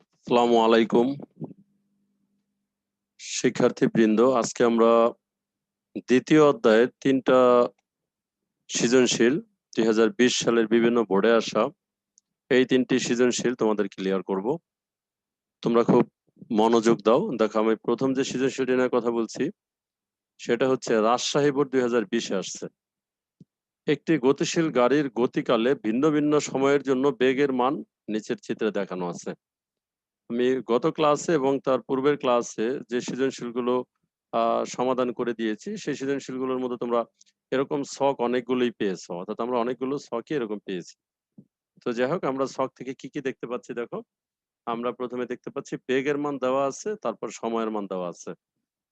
আসসালামু আলাইকুম। শিক্ষার্থী বৃন্দ আজকে আমরা দ্বিতীয় অধ্যায়ের তিনটা সৃজনশীল, দুই সালের বিভিন্ন বোর্ডে আসা, এই তিনটি সৃজনশীল তোমাদের ক্লিয়ার করব। তোমরা খুব মনোযোগ দাও। দেখো, আমি প্রথম যে সৃজনশীলটি নিয়ে কথা বলছি, সেটা হচ্ছে রাজশাহী বোর্ড দুই আসছে। একটি গতিশীল গাড়ির গতিকালে ভিন্ন ভিন্ন সময়ের জন্য বেগের মান নিচের চিত্রে দেখানো আছে। আমি গত ক্লাসে এবং তার পূর্বের ক্লাসে যে সৃজনশীলগুলো সমাধান করে দিয়েছি, সেই সৃজনশীলগুলোর মধ্যে তোমরা এরকম শখ অনেকগুলোই পেয়েছ। অর্থাৎ আমরা অনেকগুলো শখই এরকম পেয়েছি। তো যাই হোক আমরা শখ থেকে কি কি দেখতে পাচ্ছি দেখো? আমরা প্রথমে দেখতে পাচ্ছি বেগের মান দেওয়া আছে, তারপর সময়ের মান দেওয়া আছে।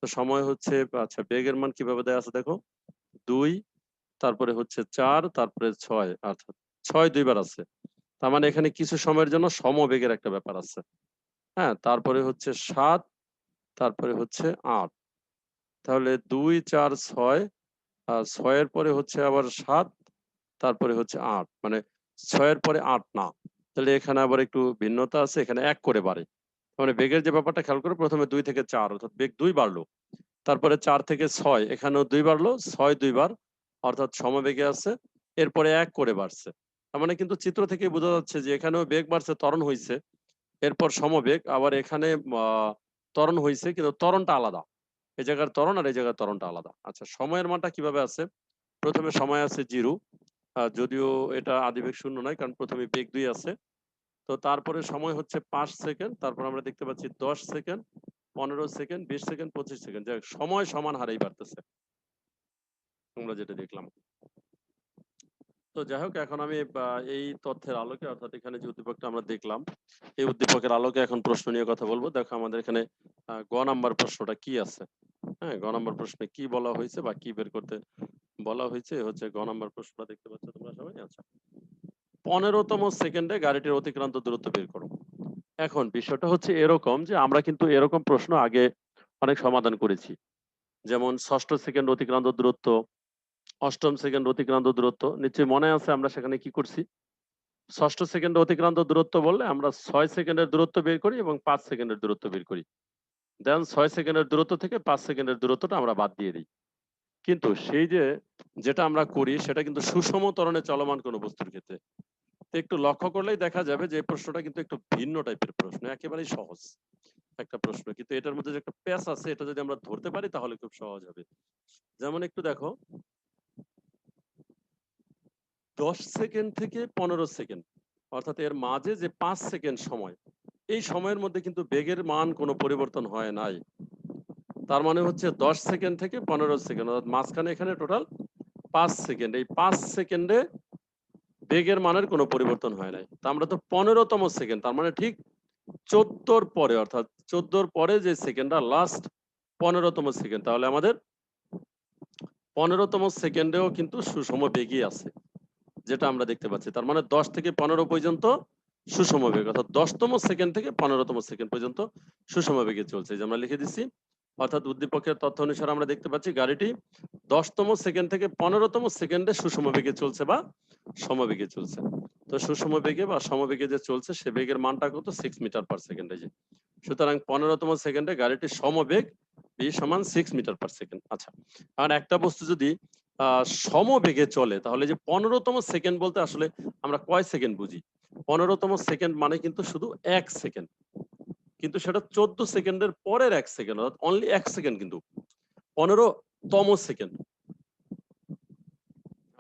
তো সময় হচ্ছে আচ্ছা বেগের মান কীভাবে দেওয়া আছে দেখো? দুই, তারপরে হচ্ছে চার, তারপরে ছয়, অর্থাৎ ছয় দুইবার আছে। তার মানে এখানে কিছু সময়ের জন্য সমবেগের একটা ব্যাপার আছে। হ্যাঁ তারপরে হচ্ছে সাত, তারপরে হচ্ছে আট। তাহলে দুই, চার, ছয়, আর ছয়ের পরে হচ্ছে আবার সাত, তারপরে হচ্ছে আট। মানে ছয়ের পরে আট না। তাহলে এখানে আবার একটু ভিন্নতা আছে, এখানে এক করে বাড়ে। মানে বেগের যে ব্যাপারটা খেয়াল করে, প্রথমে দুই থেকে চার, অর্থাৎ বেগ দুই বাড়লো। তারপরে চার থেকে ছয়, এখানেও দুই বাড়লো, ছয় দুইবার অর্থাৎ সমবেগে আছে, এরপরে এক করে বাড়ছে। তার মানে কিন্তু চিত্র থেকে বোঝা যাচ্ছে যে এখানেও বেগ বাড়ছে, ত্বরণ হয়েছে এরপর সমবেগ, আবার এখানে ত্বরণ হয়েছে কিন্তু ত্বরণটা আলাদা। এই জায়গার ত্বরণ আর এই জায়গার ত্বরণটা আলাদা। আচ্ছা সময়ের মানটা কীভাবে আছে? প্রথমে সময় আছে জিরো যদিও এটা আদিবেগ শূন্য নয়, কারণ প্রথমে বেগ দুই আছে। তো তারপরে সময় হচ্ছে পাঁচ সেকেন্ড, তারপর আমরা দেখতে পাচ্ছি দশ সেকেন্ড, পনেরো সেকেন্ড, বিশ সেকেন্ড, পঁচিশ সেকেন্ড। যাই সময় সমান হারেই বাড়তেছে। আমরা যেটা দেখলাম। তো যাই হোক এখন আমি এই তথ্যের আলোকে, অর্থাৎ এখানে যে উদ্দীপকটা আমরা দেখলাম, এই উদ্দীপকের আলোকে এখন প্রশ্ন নিয়ে কথা বলব। দেখো আমাদের এখানে গ নাম্বার প্রশ্নটা কি আছে? হ্যাঁ গ নাম্বার প্রশ্নে কি বলা হয়েছে বা কি বের করতে বলা হয়েছে হচ্ছে গ নাম্বার প্রশ্নটা দেখতে পাচ্ছ তোমরা সবাই? আচ্ছা। পনেরোতম সেকেন্ডে গাড়িটির অতিক্রান্ত দূরত্ব বের করো। এখন বিষয়টা হচ্ছে এরকম যে, আমরা কিন্তু এরকম প্রশ্ন আগে অনেক সমাধান করেছি। যেমন, ষষ্ঠ সেকেন্ড অতিক্রান্ত দূরত্ব অষ্টম সেকেন্ড অতিক্রান্ত দূরত্ব। নিশ্চয়ই মনে আছে আমরা সেখানে কি করছি? ষষ্ঠ সেকেন্ড অতিক্রান্ত দূরত্ব বললে আমরা ছয় সেকেন্ডের দূরত্ব বের করি এবং পাঁচ সেকেন্ডের দূরত্ব বের করি। দেন ছয় সেকেন্ডের দূরত্ব থেকে পাঁচ সেকেন্ডের দূরত্বটা আমরা বাদ দিয়ে দিই। কিন্তু সেই যে, যেটা আমরা করি সেটা কিন্তু সুষম ত্বরণে চলমান কোনো বস্তুর ক্ষেত্রে। একটু লক্ষ্য করলেই দেখা যাবে যে প্রশ্নটা কিন্তু একটু ভিন্ন টাইপের প্রশ্ন, একেবারেই সহজ একটা প্রশ্ন। কিন্তু এটার মধ্যে যে একটা প্যাচ আছে, এটা যদি আমরা ধরতে পারি তাহলে খুব সহজ হবে। যেমন একটু দেখো দশ সেকেন্ড থেকে পনেরো সেকেন্ড, অর্থাৎ এর মাঝে যে পাঁচ সেকেন্ড সময়, এই সময়ের মধ্যে কিন্তু বেগের মান কোনো পরিবর্তন হয় নাই। তার মানে হচ্ছে দশ সেকেন্ড থেকে পনেরো সেকেন্ড, অর্থাৎ মাঝখানে এখানে টোটাল পাঁচ সেকেন্ড। এই পাঁচ সেকেন্ডে বেগের মানের কোনো পরিবর্তন হয় নাই। তা আমরা তো পনেরোতম সেকেন্ড, তার মানে ঠিক চোদ্দোর পরে, অর্থাৎ চোদ্দোর পরে যে সেকেন্ডটা লাস্ট পনেরোতম সেকেন্ড, তাহলে আমাদের পনেরোতম সেকেন্ডেও কিন্তু সুষম বেগই আছে। যেটা আমরা দেখতে পাচ্ছি, তার মানে দশ থেকে পনেরো পর্যন্ত সুষম বেগ, অর্থাৎ দশতম সেকেন্ড থেকে পনেরোতম সেকেন্ড পর্যন্ত সুষম বেগে চলছে। যে আমরা লিখে দিচ্ছি, অর্থাৎ উদ্দীপকের তথ্য অনুসারে আমরা দেখতে পাচ্ছি গাড়িটি দশতম সেকেন্ড থেকে পনেরোতম সেকেন্ডে সুষম বেগে চলছে বা সমবেগে চলছে। তো সুষম বেগে বা সমবেগে যে চলছে, সে বেগের মানটা কত? সিক্স মিটার পার সেকেন্ডে যে। সুতরাং পনেরোতম সেকেন্ডে গাড়িটির সমবেগ বি সমান সিক্স মিটার পার সেকেন্ড আচ্ছা আর একটা বস্তু যদি সমবেগে চলে। তাহলে যে পনেরোতম সেকেন্ড বলতে আসলে আমরা কয় সেকেন্ড বুঝি? পনেরোতম সেকেন্ড মানে কিন্তু শুধু এক সেকেন্ড। কিন্তু সেটা চোদ্দ সেকেন্ডের পরের এক সেকেন্ড, অর্থাৎ অনলি এক সেকেন্ড কিন্তু। পনেরো তম সেকেন্ড।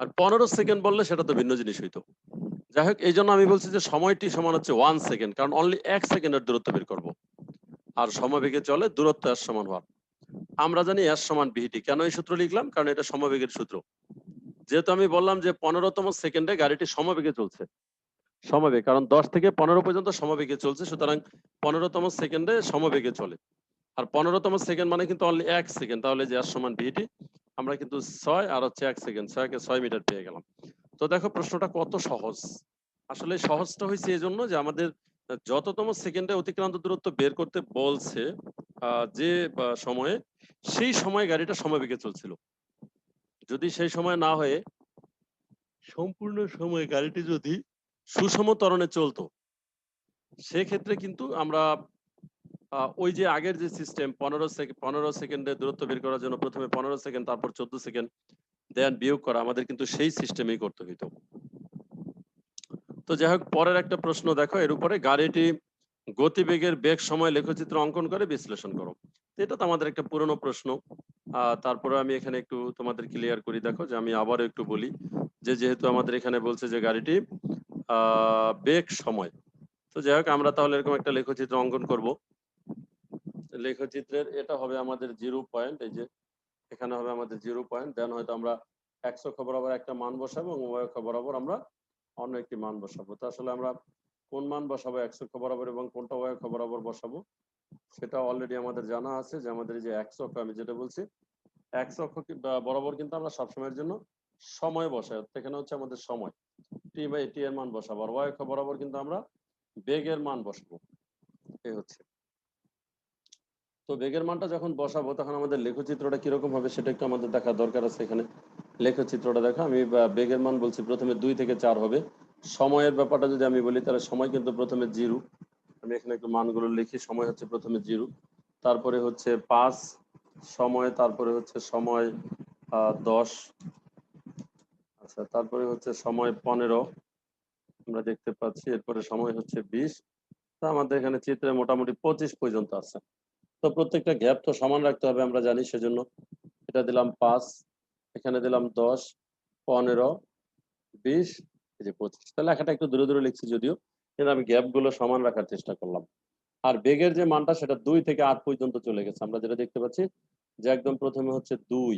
আর পনেরো সেকেন্ড বললে সেটা তো ভিন্ন জিনিস হইতো যাই হোক এই জন্য আমি বলছি যে সময়টি সমান হচ্ছে ওয়ান সেকেন্ড কারণ অনলি এক সেকেন্ডের দূরত্ব বের করব। আর সমবেগে চলে দূরত্ব এর সমান হওয়ার। আমরা জানি এর সমান বিহিটি কেন এই সূত্র লিখলাম? কারণ এটা সমবেগের সূত্র। যেহেতু আমি বললাম যে পনেরোতম সেকেন্ডে গাড়িটি সমবেগে চলছে। সমবেগ, কারণ দশ থেকে পনেরো পর্যন্ত সমবেগে চলছে, সুতরাং পনেরোতম সেকেন্ডে সমবেগে চলে। আর পনেরোতম সেকেন্ড মানে কিন্তু অনলি এক সেকেন্ড তাহলে যে আর সমান ভিটি আমরা কিন্তু ছয় আর হচ্ছে এক সেকেন্ড ছয়কে ছয় মিটার পেয়ে গেলাম। তো দেখো প্রশ্নটা কত সহজ। আসলে সহজটা হয়েছে এই জন্য যে আমাদের যততম সেকেন্ডে অতিক্রান্ত দূরত্ব বের করতে বলছে যে সময়ে সেই সময় গাড়িটা সমবেগে চলছিল। যদি সেই সময় না হয়ে সম্পূর্ণ সময় গাড়িটি যদি সুষম ত্বরণে চলতো, সেক্ষেত্রে কিন্তু আমরা ওই যে আগের যে সিস্টেম পনেরো সেকেন্ড পনেরো সেকেন্ডে দূরত্ব বের করার জন্য প্রথমে পনেরো সেকেন্ড তারপর চোদ্দ সেকেন্ড দেন বিয়োগ করা, আমাদের কিন্তু সেই সিস্টেমেই করতে হইতো। তো যাই হোক পরের একটা প্রশ্ন দেখো, এর উপরে গাড়িটি গতিবেগের বেগ সময় লেখচিত্র অঙ্কন করে বিশ্লেষণ করো। এটা তো আমাদের একটা পুরনো প্রশ্ন। তারপরে আমি এখানে একটু তোমাদের ক্লিয়ার করি, দেখো যে আমি আবারও একটু বলি যে যেহেতু আমাদের এখানে বলছে যে গাড়িটি বেগ সময়। তো যাই হোক, আমরা তাহলে এরকম একটা লেখচিত্র অঙ্কন করব। লেখচিত্রের এটা হবে আমাদের জিরো পয়েন্ট, এই যে এখানে হবে আমাদের জিরো পয়েন্ট, দেন হয়তো আমরা একশো খবর আবার একটা মান বসাবো এবং অক্ষ বরাবর আমরা অন্য একটি মান বসাবো। তো আসলে আমরা কোন মান বসাবো একশো বরাবর এবং কোনটা অক্ষ বরাবর বসাবো, সেটা অলরেডি আমাদের জানা আছে যে আমাদের যে একশো অক্ষ, আমি যেটা বলছি একশো অক্ষ বরাবর কিন্তু আমরা সবসময়ের জন্য সময় বসাই এখানে হচ্ছে আমাদের সময়। টি বাই টি এর মান বসাবো আর ওয়াই অক্ষ বরাবর কিন্তু আমরা বেগের মান বসাবো। এই হচ্ছে। তো বেগের মানটা যখন বসাবো, তখন আমাদের লেখচিত্রটা কীরকম হবে সেটা একটু আমাদের দেখা দরকার আছে এখানে। লেখচিত্রটা দেখো, আমি বেগের মান বলছি প্রথমে দুই থেকে চার হবে। সময়ের ব্যাপারটা যদি আমি বলি, তাহলে সময় কিন্তু প্রথমে জিরো। আমি এখানে একটু মানগুলো লিখি, সময় হচ্ছে প্রথমে জিরো। তারপরে হচ্ছে পাঁচ, সময়, তারপরে হচ্ছে সময় দশ। আচ্ছা তারপরে হচ্ছে সময় পনেরো। আমরা দেখতে পাচ্ছি, এরপরে সময় হচ্ছে বিশ। তা আমাদের এখানে চিত্রে মোটামুটি পঁচিশ পর্যন্ত আছে। তো প্রত্যেকটা গ্যাপ তো সমান রাখতে হবে, আমরা জানি সেজন্য। এটা দিলাম পাঁচ, এখানে দিলাম দশ, পনেরো, বিশ যে পঁচিশ তাহলে লেখাটা একটু দূরে দূরে লিখছি যদিও, কিন্তু আমি গ্যাপগুলো সমান রাখার চেষ্টা করলাম। আর বেগের যে মানটা, সেটা দুই থেকে আট পর্যন্ত চলে গেছে। আমরা যেটা দেখতে পাচ্ছি যে একদম প্রথমে হচ্ছে দুই।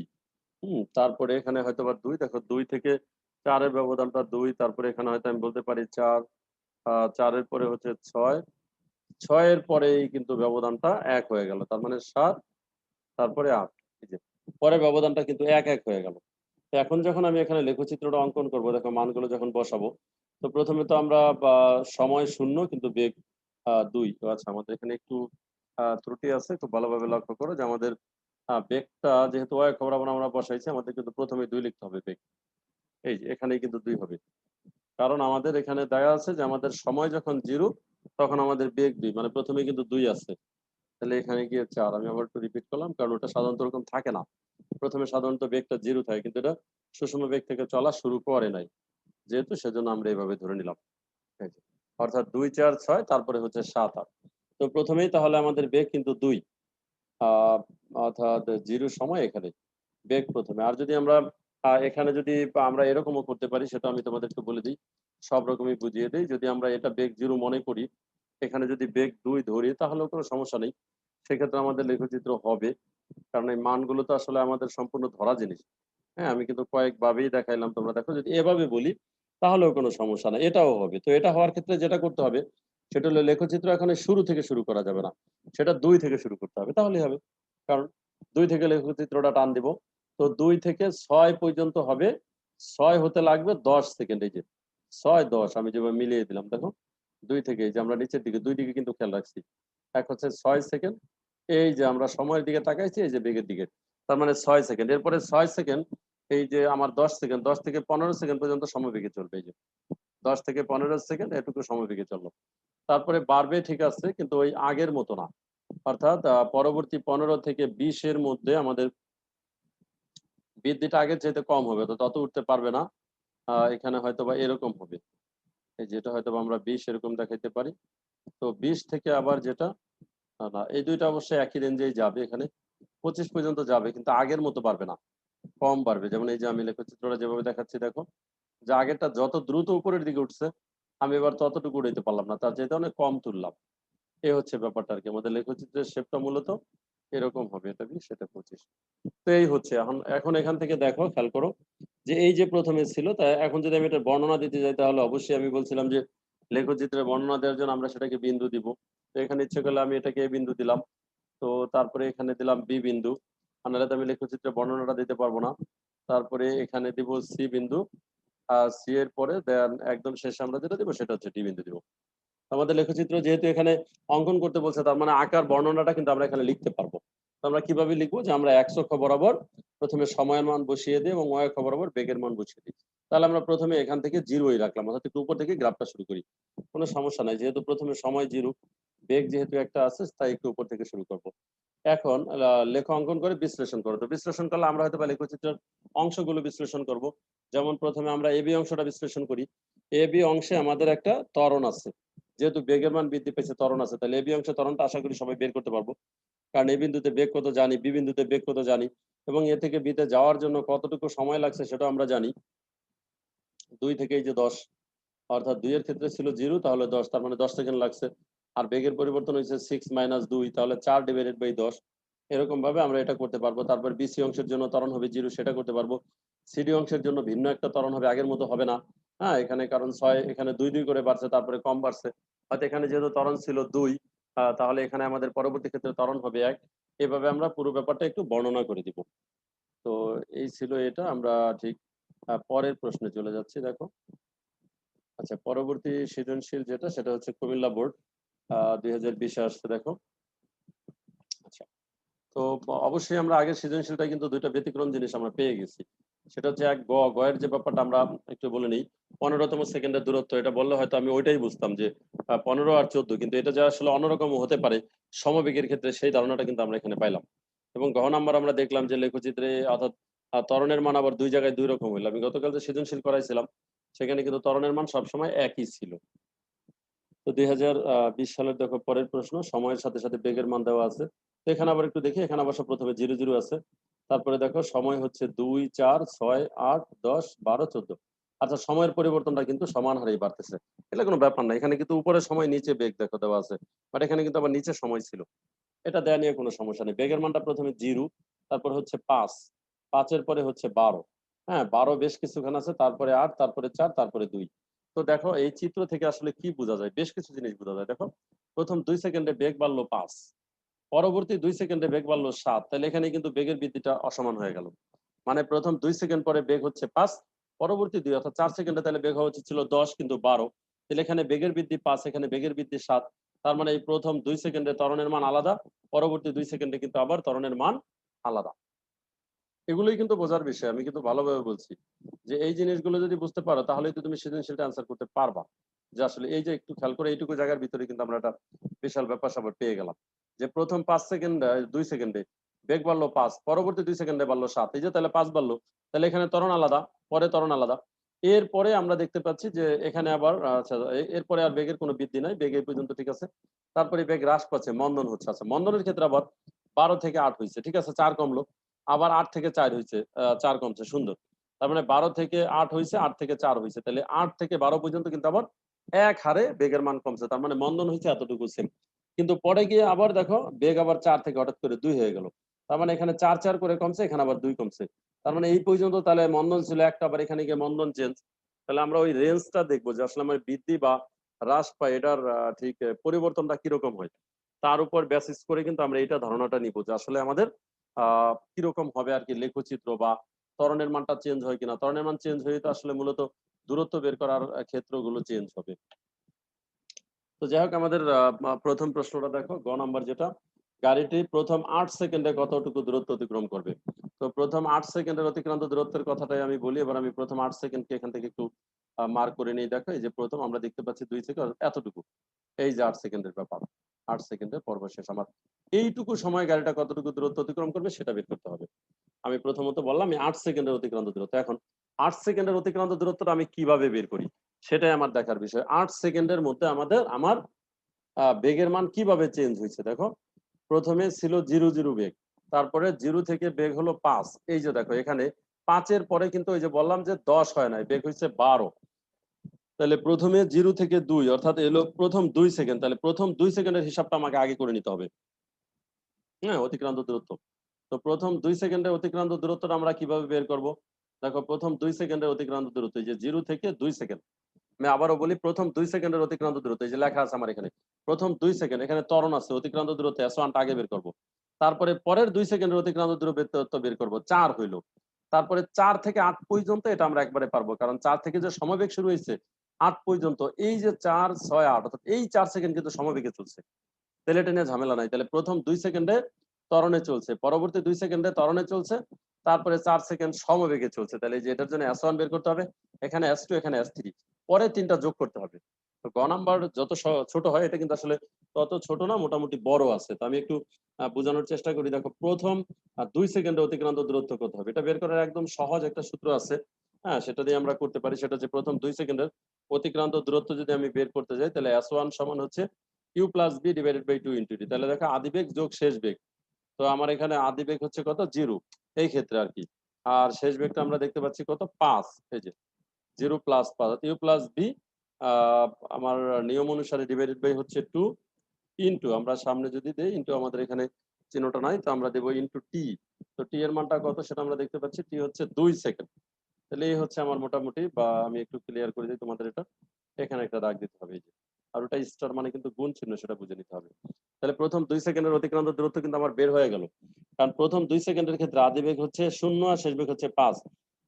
হম, তারপরে এখানে হয়তো বা দুই, দেখো দুই থেকে চারের ব্যবধানটা দুই, তারপরে এখানে হয়তো আমি বলতে পারি চার চারের পরে হচ্ছে ছয়। ছয়ের পরেই কিন্তু ব্যবধানটা এক হয়ে গেল, তার মানে সাত, তারপরে আট। পরে ব্যবধানটা কিন্তু এক এক হয়ে গেল। এখন যখন আমি এখানে লেখচিত্রটা অঙ্কন করব, দেখো মানগুলো যখন বসাবো, তো প্রথমে তো আমরা সময় শূন্য কিন্তু বেগ দুই। তো আচ্ছা আমাদের এখানে একটু ত্রুটি আছে, খুব ভালোভাবে লক্ষ্য করো যে আমাদের বেগটা যেহেতু ওয়াই খবর আমরা বসাইছি, আমাদের কিন্তু প্রথমে দুই লিখতে হবে বেগ। এই যে, এখানেই কিন্তু দুই হবে। কারণ আমাদের এখানে দেয়া আছে যে আমাদের সময় যখন জিরো, তখন আমাদের বেগ দুই মানে প্রথমে কিন্তু দুই আছে। তাহলে এখানে গিয়ে চার, আমি আবার একটু রিপিট করলাম, কারণ ওটা সাধারণত ওরকম থাকে না। প্রথমে সাধারণত বেগটা জিরো থাকে, কিন্তু এটা সুষম বেগ থেকে চলা শুরু করে নাই। যেহেতু সেজন্য আমরা এইভাবে ধরে নিলাম। অর্থাৎ দুই চার ছয়, তারপরে হচ্ছে সাত আট। তো প্রথমেই তাহলে আমাদের বেগ কিন্তু দুই। অর্থাৎ জিরো সময় এখানে বেগ প্রথমে। আর যদি আমরা এখানে যদি আমরা এরকমও করতে পারি, সেটা আমি তোমাদেরকে বলে দিই। সব রকমই বুঝিয়ে দিই। যদি আমরা এটা বেগ জিরো মনে করি, এখানে যদি বেগ দুই ধরি, তাহলেও কোনো সমস্যা নেই। সেক্ষেত্রে আমাদের লেখচিত্র হবে। কারণ এই মানগুলো তো আসলে আমাদের সম্পূর্ণ ধরা জিনিস। হ্যাঁ আমি কিন্তু কয়েকভাবেই দেখাইলাম তোমরা দেখো, যদি এভাবে বলি, তাহলেও কোনো সমস্যা না এটাও হবে। তো এটা হওয়ার ক্ষেত্রে যেটা করতে হবে, সেটা হলো লেখচিত্র এখানে শুরু থেকে শুরু করা যাবে না। সেটা দুই থেকে শুরু করতে হবে, তাহলেই হবে। কারণ দুই থেকে লেখচিত্রটা টান দিব। তো দুই থেকে ছয় পর্যন্ত হবে, ছয় হতে লাগবে দশ সেকেন্ড, এই যে ছয় দশ, আমি যেভাবে মিলিয়ে দিলাম, দেখো। দুই থেকে যে আমরা নিচের দিকে, দুই দিকে কিন্তু খেয়াল রাখছি। এক হচ্ছে ছয় সেকেন্ড। এই যে আমরা সময়ের দিকে তাকাইছি, এই যে বেগের দিকে। তার মানে ছয় সেকেন্ড। এরপরে ছয় সেকেন্ড, এই যে আমার দশ সেকেন্ড, দশ থেকে পনেরো সেকেন্ড পর্যন্ত সময় বেগে চলবে এই যে। দশ থেকে পনেরো সেকেন্ড, এটুকু সময় বেগে চলল। তারপরে বাড়বে ঠিক আছে, কিন্তু ওই আগের মতো না। অর্থাৎ পরবর্তী পনেরো থেকে বিশের মধ্যে আমাদের বৃদ্ধিটা আগের চাইতে কম হবে, তো তত উঠতে পারবে না। এখানে হয়তো বা এরকম হবে। এই যেটা হয়তো আমরা বিশ এরকম দেখাইতে পারি। তো বিশ থেকে আবার যেটা না, এই দুইটা অবশ্যই একই রেঞ্জেই যাবে এখানে। পঁচিশ পর্যন্ত যাবে কিন্তু আগের মতো পারবে না। কম পারবে যেমন এই যে আমি লেখচিত্রটা যেভাবে দেখাচ্ছি দেখো যে আগেরটা যত দ্রুত উপরের দিকে উঠছে আমি এবার ততটুকু উড়াইতে পারলাম না তার চাইতে অনেক কম তুললাম। এই হচ্ছে ব্যাপারটা আর কি আমাদের লেখচিত্রের শেপটা মূলত এরকম হবে এটা বিশ সেটা পঁচিশ। তো এই হচ্ছে এখন এখন এখান থেকে দেখো খেয়াল করো যে এই যে প্রথমে ছিল তা এখন যদি আমি এটা বর্ণনা দিতে যাই তাহলে অবশ্যই আমি বলছিলাম যে লেখচিত্রের বর্ণনা দেওয়ার জন্য আমরা সেটাকে বিন্দু দিব। তো এখানে ইচ্ছে করলে আমি এটাকে এ বিন্দু দিলাম। তো তারপরে এখানে দিলাম বি বিন্দু। নাহলে তো আমি লেখচিত্রের বর্ণনাটা দিতে পারব না। তারপরে এখানে দিব সি বিন্দু। আর সি এর পরে দেন একদম শেষে আমরা যেটা দিব সেটা হচ্ছে ডি বিন্দু দিব। আমাদের লেখচিত্র যেহেতু এখানে অঙ্কন করতে বলছে তার মানে আকার বর্ণনাটা কিন্তু আমরা এখানে লিখতে পারব। আমরা কীভাবে লিখব? যে আমরা একশো অক্ষ বরাবর প্রথমে সময়ের মান বসিয়ে দিই এবং ওয়াই অক্ষ বরাবর বেগের মান বসিয়ে দিই তাহলে আমরা প্রথমে এখান থেকে জিরোই রাখলাম, অর্থাৎ একটু উপর থেকে গ্রাফটা শুরু করি। কোনো সমস্যা নাই, যেহেতু প্রথমে সময় জিরো, বেগ যেহেতু একটা আছে, তাই একটু উপর থেকে শুরু করব। এখন লেখ অঙ্কন করে বিশ্লেষণ করো। তো বিশ্লেষণ করলে আমরা হয়তো বা লেখচিত্রের অংশগুলো বিশ্লেষণ করব। যেমন প্রথমে আমরা এবি অংশটা বিশ্লেষণ করি। এবি অংশে আমাদের একটা ত্বরণ আছে। যেহেতু বেগের মান বৃদ্ধি পেয়েছে, ত্বরণ আছে। তাহলে এবি অংশে ত্বরণটা আশা করি সবাই বের করতে পারব। কারণ এ বিন্দুতে বেগ কত জানি, বি বিন্দুতে বেগ কত জানি এবং এ থেকে বিতে যাওয়ার জন্য কতটুকু সময় লাগছে সেটা আমরা জানি। দুই থেকে এই যে দশ, অর্থাৎ দুইয়ের ক্ষেত্রে ছিল জিরো, তাহলে দশ, তার মানে দশ সেকেন্ড লাগছে। আর বেগের পরিবর্তন হয়েছে সিক্স মাইনাস দুই, তাহলে চার ডিভাইডেড বাই দশ। এরকম ভাবে আমরা এটা করতে পারব। তারপর বিসি অংশের জন্য তরণ হবে জিরো, সেটা করতে পারব। সিডি অংশের জন্য ভিন্ন একটা তরণ হবে, আগের মতো হবে না। হ্যাঁ এখানে কারণ ছয়, এখানে দুই দুই করে বাড়ছে, তারপরে কম বাড়ছে। হয়তো এখানে যেহেতু তরণ ছিল দুই তাহলে এখানে আমাদের পরবর্তী ক্ষেত্রে ত্বরণ হবে এক। এভাবে আমরা পুরো ব্যাপারটা একটু বর্ণনা করে দিব। তো এই ছিল এটা, আমরা ঠিক পরের প্রশ্নে চলে যাচ্ছি, দেখো। আচ্ছা পরবর্তী সৃজনশীল যেটা, সেটা হচ্ছে কুমিল্লা বোর্ড দুই হাজার বিশে আসছে, দেখো। আচ্ছা তো অবশ্যই আমরা আগের সৃজনশীলটা কিন্তু দুইটা ব্যতিক্রম জিনিস আমরা পেয়ে গেছি। সেটা হচ্ছে এক গ, গয়ের যে ব্যাপারটা আমরা একটু বলে নিই, পনেরোতম সেকেন্ডের দূরত্ব, এটা বললে হয়তো আমি ওইটাই বুঝতাম যে পনেরো আর চোদ্দ, কিন্তু এটা যে আসলে অন্যরকম হতে পারে, সমবেগের ক্ষেত্রে সেই ধারণাটা কিন্তু আমরা এখানে পাইলাম। এবং গহ নাম্বার আমরা দেখলাম যে লেখচিত্রে অর্থাৎ তরণের মান আবার দুই জায়গায় দুই রকম হইল। আমি গতকাল যে সৃজনশীল করাইছিলাম, সেখানে কিন্তু তরণের মান সবসময় একই ছিল। তো দুই হাজার বিশ সালের দেখো পরের প্রশ্ন, সময়ের সাথে সাথে বেগের মান দেওয়া আছে। তো এখানে আবার একটু দেখি, এখানে আবার সব প্রথমে জিরো জিরো আছে। তারপরে দেখো সময় হচ্ছে দুই, চার, ছয়, আট, দশ, বারো, চোদ্দ। আচ্ছা সময়ের পরিবর্তনটা কিন্তু সমান হারেই বাড়তেছে। এটা কোনো ব্যাপার না। এখানে কিন্তু উপরে সময়, নিচে বেগ দেখো দেওয়া আছে। বাট এখানে কিন্তু আবার নিচে সময় ছিল। এটা দেয়া নিয়ে কোনো সমস্যা নেই। বেগের মানটা প্রথমে জিরো, তারপর হচ্ছে পাঁচ। পাঁচের পরে হচ্ছে বারো। হ্যাঁ বারো বেশ কিছুখান আছে, তারপরে আট, তারপরে চার, তারপরে দুই। তো দেখো, এই চিত্র থেকে আসলে কি বোঝা যায়? বেশ কিছু জিনিস বোঝা যায়। দেখো, প্রথম দুই সেকেন্ডে বেগ বাড়লো পাঁচ। পরবর্তী দুই সেকেন্ডে বেগ বাড়লো সাত। তাহলে এখানে কিন্তু বেগের বৃদ্ধিটা অসমান হয়ে গেল। মানে প্রথম দুই সেকেন্ড পরে বেগ হচ্ছে পাঁচ, পরবর্তী দুই অর্থাৎ চার সেকেন্ডে তাহলে বেগ হওয়া ছিল দশ, কিন্তু বারো। তাহলে এখানে বেগের বৃদ্ধি পাঁচ, এখানে বেগের বৃদ্ধি সাত। তার মানে এই প্রথম দুই সেকেন্ডে ত্বরণের মান আলাদা, পরবর্তী দুই সেকেন্ডে কিন্তু আবার ত্বরণের মান আলাদা। এগুলোই কিন্তু বোঝার বিষয়, আমি কিন্তু ভালোভাবে বলছি যে এই জিনিসগুলো যদি বুঝতে পারো তাহলে তো তুমি সৃজনশীলটা আনসার করতে পারবা। যে আসলে এই যে একটু খেয়াল করে এইটুকু জায়গার ভিতরে কিন্তু আমরা একটা বিশাল ব্যাপার স্যাপার পেয়ে গেলাম। যে প্রথম পাঁচ সেকেন্ড, দুই সেকেন্ডে বেগ বাড়লো পাঁচ, পরবর্তী দুই সেকেন্ডে বাড়লো সাত, এই যে তাহলে পাঁচ বাড়লো, তাহলে এখানে তরণ আলাদা, পরে তরণ আলাদা। এরপরে আমরা দেখতে পাচ্ছি যে এখানে আবার আচ্ছা এরপরে আর বেগের কোনো বৃদ্ধি নাই, বেগ এই পর্যন্ত ঠিক আছে। তারপরে বেগ হ্রাস পাচ্ছে, মন্দন হচ্ছে। আচ্ছা মন্দনের ক্ষেত্রে আবার বারো থেকে আট হয়েছে, ঠিক আছে, চার কমলো, আবার আট থেকে চার হয়েছে চার কমছে, সুন্দর। তার মানে বারো থেকে আট হয়েছে, আট থেকে চার হয়েছে, তাহলে আট থেকে বারো পর্যন্ত কিন্তু আবার এক হারে বেগের মান কমছে, তার মানে মন্দন হয়েছে এতটুকু সেম। কিন্তু পরে গিয়ে আবার দেখো, বেগ আবার চার থেকে হঠাৎ করে দুই হয়ে গেল। তার মানে এখানে চার চার করে কমছে, এখানে আবার দুই কমছে। তার মানে এই পর্যন্ত তাহলে মন্দন ছিল, একটা আবার এখানে গিয়ে মন্দন চেঞ্জ তাহলে আমরা ওই রেঞ্জটা দেখব যে আসলে আমার বৃদ্ধি বা হ্রাস পায় এটার ঠিক পরিবর্তনটা কীরকম হয়। তার উপর বেসিস করে কিন্তু আমরা এটা ধারণাটা নিব যে আসলে আমাদের, আহ, কীরকম হবে আর কি লেখচিত্র বা ত্বরণের মানটা চেঞ্জ হয় কিনা। ত্বরণের মান চেঞ্জ হয়ে তো আসলে মূলত দূরত্ব বের করার ক্ষেত্রগুলো চেঞ্জ হবে। তো যাই হোক, আমাদের প্রথম প্রশ্নটা দেখো, গ নাম্বার যেটা। গাড়িটি প্রথম আট সেকেন্ডে কতটুকু দূরত্ব অতিক্রম করবে? তো প্রথম আট সেকেন্ডের অতিক্রান্ত দূরত্বের কথাটাই আমি বলি, এবার আমি প্রথম আট সেকেন্ডকে এখান থেকে একটু মার্ক করে নিই। দেখো, এই যে প্রথম আমরা দেখতে পাচ্ছি দুই থেকে এতটুকু। এই যে আট সেকেন্ডের ব্যাপার, আট সেকেন্ডের পর্ব শেষ। আমার এইটুকু সময় গাড়িটা কতটুকু দূরত্ব অতিক্রম করবে সেটা বের করতে হবে। আমি প্রথমত বললাম আমি আট সেকেন্ডের অতিক্রান্ত দূরত্ব। এখন আট সেকেন্ডের অতিক্রান্ত দূরত্বটা আমি কীভাবে বের করি? সেটাই আমার দেখার বিষয়। আট সেকেন্ডের মধ্যে আমাদের, আমার বেগের মান কীভাবে চেঞ্জ হয়েছে দেখো। প্রথমে ছিল জিরো জিরো বেগ, তারপরে জিরো থেকে বেগ হলো পাঁচ। এই যে দেখো, এখানে পাঁচের পরে কিন্তু ওই যে বললাম যে দশ হয় নাই, বেগ হয়েছে বারো। তাহলে প্রথমে জিরো থেকে দুই, অর্থাৎ এলো প্রথম দুই সেকেন্ড, তাহলে প্রথম দুই সেকেন্ডের হিসাবটা আমাকে আগে করে নিতে হবে। হ্যাঁ অতিক্রান্ত দূরত্ব। তো প্রথম দুই সেকেন্ডের অতিক্রান্ত দূরত্বটা আমরা কীভাবে বের করব? দেখো, প্রথম দুই সেকেন্ডের অতিক্রান্ত দূরত্ব যে জিরো থেকে দুই সেকেন্ড। আমি আবারও বলি, প্রথম দুই সেকেন্ডের অতিক্রান্ত দূরত্ব, এই যে লেখা আছে আমার এখানে। প্রথম দুই সেকেন্ড, এখানে ত্বরণ আছে, অতিক্রান্ত দূরত্ব এস ওয়ানটা আগে বের করব। তারপরে পরের দুই সেকেন্ডের অতিক্রান্ত দূরত্ব বের করব, চার হইল। তারপরে চার থেকে আট পর্যন্ত এটা আমরা একবারে পারব, কারণ চার থেকে যে সমবেগ শুরু হয়েছে, আট পর্যন্ত, এই যে চার, ছয়, আট, অর্থাৎ এই চার সেকেন্ড কিন্তু সমবেগে চলছে। তাহলে এটা নিয়ে ঝামেলা নাই, তাহলে প্রথম দুই সেকেন্ডে তরণে চলছে, পরবর্তী দুই সেকেন্ডে তরণে চলছে, তারপরে চার সেকেন্ড সমবেগে চলছে। তাহলে এই যে এটার জন্য এস ওয়ান বের করতে হবে, এখানে এস টু এখানে এস থ্রি পরে তিনটা যোগ করতে হবে। গ নাম্বার যত ছোট হয়, এটা কিন্তু আসলে তত ছোট না, মোটামুটি বড় আছে। তো আমি একটু বোঝানোর চেষ্টা করি। দেখো, প্রথম দুই সেকেন্ডে অতিক্রান্ত দূরত্ব কত হবে। এটা বের করার একদম সহজ একটা সূত্র আছে। হ্যাঁ সেটা দিয়ে আমরা করতে পারি। সেটা হচ্ছে প্রথম দুই সেকেন্ডের অতিক্রান্ত দূরত্ব যদি আমি বের করতে যাই, তাহলে এস ওয়ান সমান হচ্ছে U plus V divided by two into D তাহলে দেখো, আদি বেগ যোগ শেষ বেগ। তো আমার এখানে আদি বেগ হচ্ছে কত? জিরো। এই ক্ষেত্রে আর কি। আর শেষ বেগটা আমরা দেখতে পাচ্ছি কত? পাঁচ। এই যে জিরো প্লাস পাঁচ ইউ প্লাস বি আমার নিয়ম অনুসারে ডিভাইডেড বাই হচ্ছে টু ইন্টু আমরা সামনে যদি দেই ইন্টু আমাদের এখানে চিহ্নটা নাই, তো আমরা দেবো ইন্টু টি তো টি এর মানটা কত সেটা আমরা দেখতে পাচ্ছি টি হচ্ছে দুই সেকেন্ড তাহলে এই হচ্ছে আমার মোটামুটি, বা আমি একটু ক্লিয়ার করে দিই তোমাদের এটা। এখানে একটা দাগ দিতে হবে এই যে। আর ওটা স্টার মানে কিন্তু গুণ চিহ্ন, সেটা বুঝে নিতে হবে। তাহলে প্রথম দুই সেকেন্ডের অতিক্রান্ত দূরত্ব কিন্তু আমার বের হয়ে গেল। কারণ প্রথম দুই সেকেন্ডের ক্ষেত্রে আদি বেগ হচ্ছে শূন্য আর শেষ বেগ হচ্ছে পাঁচ।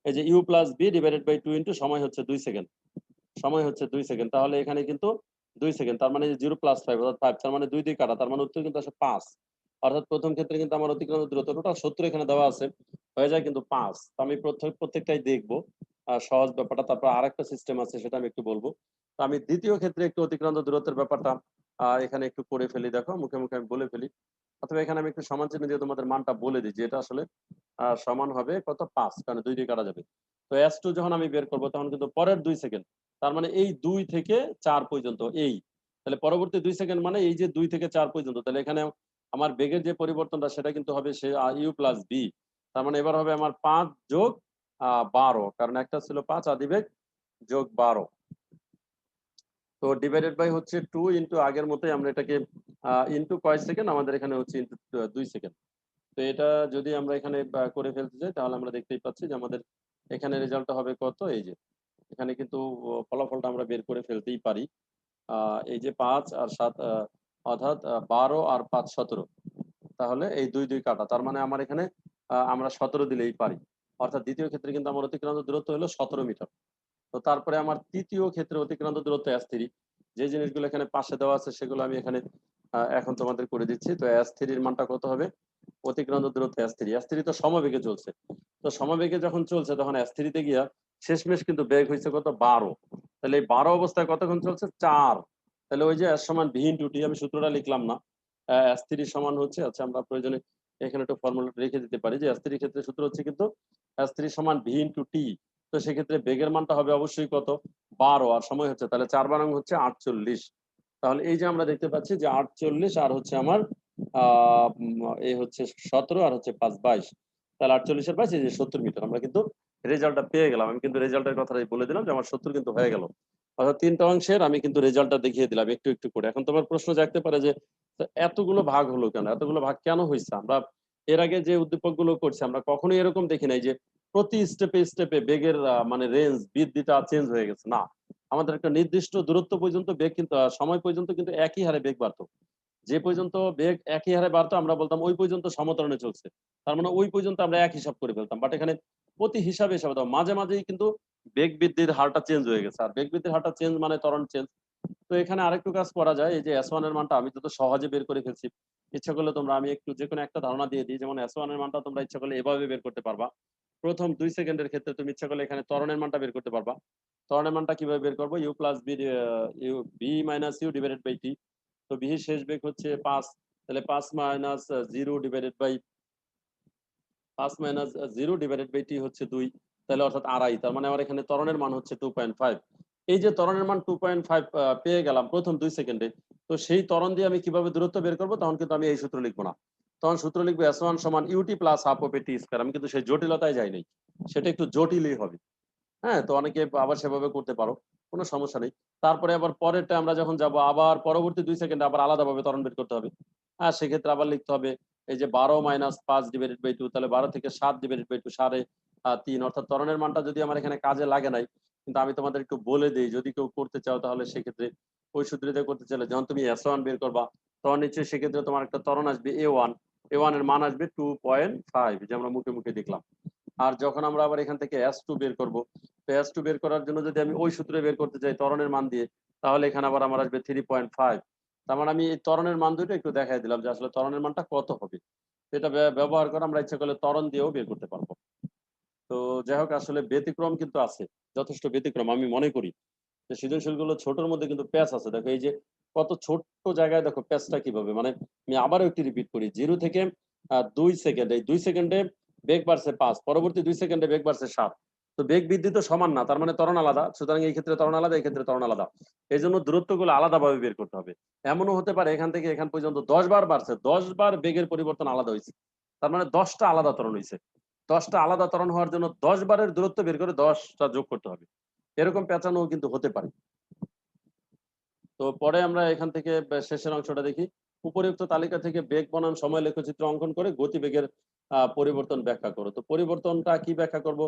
এই যে U plus V divided by two into সময় হচ্ছে দুই সেকেন্ড সময় হচ্ছে দুই সেকেন্ড তাহলে এখানে কিন্তু দুই সেকেন্ড তার মানে জিরো প্লাস ফাইভ অর্থাৎ ফাইভ তার মানে দুই দুই কাটা, তার মানে উত্তর কিন্তু আসে পাঁচ। অর্থাৎ প্রথম ক্ষেত্রে কিন্তু আমার অতিক্রান্ত দূরত্ব টোটাল সত্তর এখানে দেওয়া আছে। হয়ে যায় কিন্তু পাঁচ। তো আমি প্রত্যেক প্রত্যেকটাই দেখব। সহজ ব্যাপারটা, তারপর আরেকটা সিস্টেম আছে, সেটা আমি একটু বলব। তো আমি দ্বিতীয় ক্ষেত্রে একটু অতিক্রান্ত দূরত্বের ব্যাপারটা এখানে একটু করে ফেলি, দেখো, মুখে মুখে আমি বলে ফেলি। অথবা এখানে আমি একটু সমান চিহ্ন দিয়ে তোমাদের মানটা বলে দিই যে এটা আসলে সমান হবে কত? পাঁচ কারণ দুই দিয়ে কাটা যাবে। তো এস টু যখন আমি বের করব তখন কিন্তু পরের দুই সেকেন্ড তার মানে এই দুই থেকে চার পর্যন্ত এই। তাহলে পরবর্তী দুই সেকেন্ড মানে এই যে দুই থেকে চার পর্যন্ত তাহলে এখানে আমার বেগের যে পরিবর্তনটা সেটা কিন্তু হবে সে ইউ প্লাস বি তার মানে এবার হবে আমার পাঁচ যোগ আহ, বারো কারণ একটা ছিল পাঁচ আদিবেগ যোগ বারো। তো ডিভাইডেড বাই হচ্ছে টু ইন্টু আগের মতোই আমরা এটাকে ইন্টু কয় সেকেন্ড আমাদের এখানে হচ্ছে ইন্টু দুই সেকেন্ড তো এটা যদি আমরা এখানে করে ফেলতে চাই, তাহলে আমরা দেখতেই পাচ্ছি যে আমাদের এখানে রেজাল্টটা হবে কত? এই যে, এখানে কিন্তু ফলাফলটা আমরা বের করে ফেলতেই পারি। এই যে পাঁচ আর সাত অর্থাৎ বারো আর পাঁচ সতেরো। তাহলে এই দুই দুই কাটা। তার মানে আমার এখানে আমরা সতেরো দিলেই পারি। অর্থাৎ দ্বিতীয় ক্ষেত্রে কিন্তু আমার অতিক্রান্ত দূরত্ব হলো সতেরো মিটার। তো তারপরে আমার তৃতীয় ক্ষেত্রে অতিক্রান্ত দূরত্ব এস যে জিনিসগুলো এখানে পাশে দেওয়া আছে, সেগুলো আমি এখানে এখন তোমাদের করে দিচ্ছি। তো এস মানটা কত হবে? অতিক্রান্ত দূরত্ব এস থ্রি এস তো সমবেগে চলছে। তো সমবেগে যখন চলছে, তখন এস থ্রিতে গিয়া শেষমেশ কিন্তু বেগ হয়েছে কত? বারো। তাহলে এই বারো অবস্থায় কতক্ষণ চলছে? চার। তাহলে ওই যে এস সমান ভিন টু টি, আমি সূত্রটা লিখলাম না। এস সমান হচ্ছে আচ্ছা আমরা প্রয়োজনে এখানে একটু ফর্মুলাটা রেখে দিতে পারি যে এস ক্ষেত্রে সূত্র হচ্ছে কিন্তু এস সমান ভিন টু টি। তো সেক্ষেত্রে বেগের মানটা হবে অবশ্যই কত? বারো। আর সময় হচ্ছে তাহলে চার বারাং হচ্ছে আটচল্লিশ। তাহলে এই যে আমরা দেখতে পাচ্ছি যে আটচল্লিশ আর হচ্ছে আমার এই হচ্ছে সতেরো আর হচ্ছে পাঁচ বাইশ। তাহলে আটচল্লিশের বাইশ এই যে সত্তর মিটার। আমরা কিন্তু রেজাল্টটা পেয়ে গেলাম। আমি কিন্তু রেজাল্টের কথাটাই বলে দিলাম যে আমার সত্তর কিন্তু হয়ে গেল। অর্থাৎ তিনটা অংশের আমি কিন্তু রেজাল্টটা দেখিয়ে দিলাম একটু একটু করে। এখন তোমার প্রশ্ন জাগতে পারে যে এতগুলো ভাগ হলো কেন? এতগুলো ভাগ কেন হয়েছে আমরা এর আগে যে উদ্দীপকগুলো করছি, আমরা কখনোই এরকম দেখি নাই যে প্রতি স্টেপে স্টেপে বেগের মানে রেঞ্জ বৃদ্ধিটা চেঞ্জ হয়ে গেছে। না, আমাদের একটা নির্দিষ্ট দূরত্ব পর্যন্ত বেগ কিন্তু সময় পর্যন্ত কিন্তু একই হারে বেগ বাড়তো। যে পর্যন্ত বেগ একই হারে বাড়তো, আমরা বলতাম ওই পর্যন্ত সমতরণে চলছে। তার মানে ওই পর্যন্ত আমরা এক হিসাব করে ফেলতাম। বাট এখানে প্রতি হিসাবে হিসাবে দাও, মাঝে মাঝেই কিন্তু বেগ বৃদ্ধির হারটা চেঞ্জ হয়ে গেছে। আর বেগ বৃদ্ধির হারটা চেঞ্জ মানে ত্বরণ চেঞ্জ তো এখানে আরেকটু কাজ করা যায়, এই যে এস এর মানটা আমি তো সহজে বের করে ফেলছি, ইচ্ছা করলে তোমরা আমি একটু যে কোনো একটা ধারণা দিয়ে দিই। যেমন এস এর মানটা তোমরা ইচ্ছা করলে এভাবে বের করতে পারবা। প্রথম দুই সেকেন্ডের ক্ষেত্রে তুমি ইচ্ছা করলে এখানে ত্বরণের মানটা বের করতে পারবা। ত্বরণের মানটা কীভাবে বের করব? U plus v u v minus u divided by t তো বি শেষ বেগ হচ্ছে পাঁচ। তাহলে পাঁচ মাইনাস জিরো ডিভাইডেড বাই পাঁচ minus zero divided by t হচ্ছে দুই। তাহলে অর্থাৎ আড়াই। তার মানে আমার এখানে ত্বরণের মান হচ্ছে টু পয়েন্ট ফাইভ এই যে ত্বরণের মান টু পয়েন্ট ফাইভ পেয়ে গেলাম প্রথম দুই সেকেন্ডে, তো সেই ত্বরণ দিয়ে আমি কীভাবে দূরত্ব বের করব? তখন কিন্তু আমি এই সূত্র লিখব না। তখন সূত্র লিখব এস ওয়ান সমান u t plus half of t square আমি কিন্তু সেই জটিলতায় যাই নাই সেটা একটু জটিলই হবে। হ্যাঁ তো অনেকে আবার সেভাবে করতে পারো, কোনো সমস্যা নেই। তারপরে আবার পরেরটা আমরা যখন যাব, আবার পরবর্তী দুই সেকেন্ডে আবার আলাদাভাবে ত্বরণ বের করতে হবে। হ্যাঁ সেক্ষেত্রে আবার লিখতে হবে, এই যে বারো মাইনাস পাঁচ ডিভাইডেড বাই টু তাহলে বারো থেকে সাত ডিভাইডেড বাই টু সাড়ে তিন। অর্থাৎ ত্বরণের মানটা যদি আমার এখানে কাজে লাগে নাই, কিন্তু আমি তোমাদের একটু বলে দিই, যদি কেউ করতে চাও তাহলে সেক্ষেত্রে ওই সূত্রিতে করতে চাইলে। যখন তুমি এস ওয়ান বের করবা, তখন নিশ্চয়ই সেক্ষেত্রে তোমার একটা ত্বরণ আসবে এ ওয়ান ওয়ানের মান আসবে টু পয়েন্ট ফাইভ যে আমরা মুখে মুখে দেখলাম। আর যখন আমরা আবার এখান থেকে এস টু বের করব এস টু বের করার জন্য যদি আমি ওই সূত্রে বের করতে চাই তরণের মান দিয়ে, তাহলে এখানে আবার আমার আসবে থ্রি পয়েন্ট ফাইভ তার মানে আমি এই ত্বরণের মান দুটো একটু দেখাই দিলাম যে আসলে তরণের মানটা কত হবে। ব্য- ব্যবহার করে আমরা ইচ্ছা করলে তরণ দিয়েও বের করতে পারব। তো যাই হোক, আসলে ব্যতিক্রম কিন্তু আছে, যথেষ্ট ব্যতিক্রম, আমি মনে করি। যে সৃজনশীলগুলো ছোটর মধ্যে কিন্তু প্যাচ আছে। দেখো এই যে কত ছোট্ট জায়গায় দেখো প্যাচটা কীভাবে? মানে আমি আবারও একটি রিপিট করি। জিরো থেকে দুই সেকেন্ড এই দুই সেকেন্ডে বেগ বাড়ছে পাঁচ, পরবর্তী দুই সেকেন্ডে বেগ বাড়ছে সাত। তো বেগ বৃদ্ধি তো সমান না, তার মানে তরণ আলাদা। সুতরাং এই ক্ষেত্রে তরণ আলাদা, এই ক্ষেত্রে তরণ আলাদা। এই জন্য দূরত্ব দূরত্বগুলো আলাদাভাবে বের করতে হবে। এমনও হতে পারে এখান থেকে এখান পর্যন্ত দশ বার বাড়ছে, দশ বার বেগের পরিবর্তন আলাদা হয়েছে। তার মানে দশটা আলাদা তরণ হয়েছে। দশটা আলাদা তরণ হওয়ার জন্য দশ বারের দূরত্ব বের করে দশটা যোগ করতে হবে। এরকম পেঁচানো কিন্তু হতে পারে। তো পরে আমরা এখান থেকে শেষের অংশটা দেখি। উপরিউক্ত তালিকা থেকে বেগ বনাম সময় লেখচিত্র অঙ্কন করে গতিবেগের পরিবর্তন ব্যাখ্যা করো। তো পরিবর্তনটা কি ব্যাখ্যা করব